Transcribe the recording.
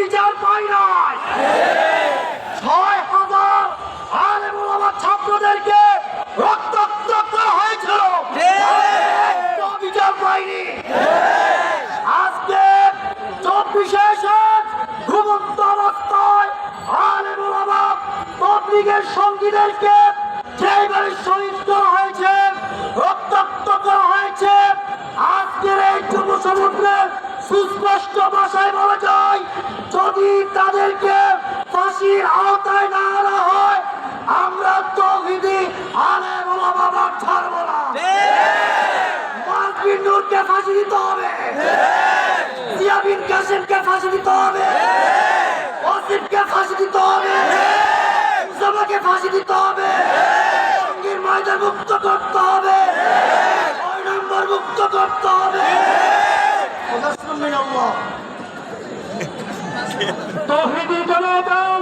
বিচার পাই নাই। ছয় হাজার আলেম ওলামা ছাত্রদেরকে রক্তাক্ত করা হয়েছিল। বিচার পাইনি আজকে চব্বিশে ঘুমন্ত অবস্থায় আলেম ওলামা তবলিগের সঙ্গীদেরকে যেইভাবে শহীদ করা হয়েছে, রক্তাক্ত করা হয়েছে। আজকের এই যুব সমুদ্রের সুস্পষ্ট ভাষায় বলা যদি তাদেরকে ফাঁসির আওতায় না আনা হয়, আমরা তৌহিদি আলেম ওলামা ছাড়ব না। মার্কিন নূরকে ফাঁসি দিতে হবে। জিয়াবিন কাসিমকে ফাঁসি দিতে হবে। ওসিফকে ফাঁসি দিতে হবে। মুসাফাকে ফাঁসি দিতে হবে। সঙ্গীর ময়দান মুক্ত করতে হবে। নম্বর মুক্ত করতে হবে। তহিদি জনগণ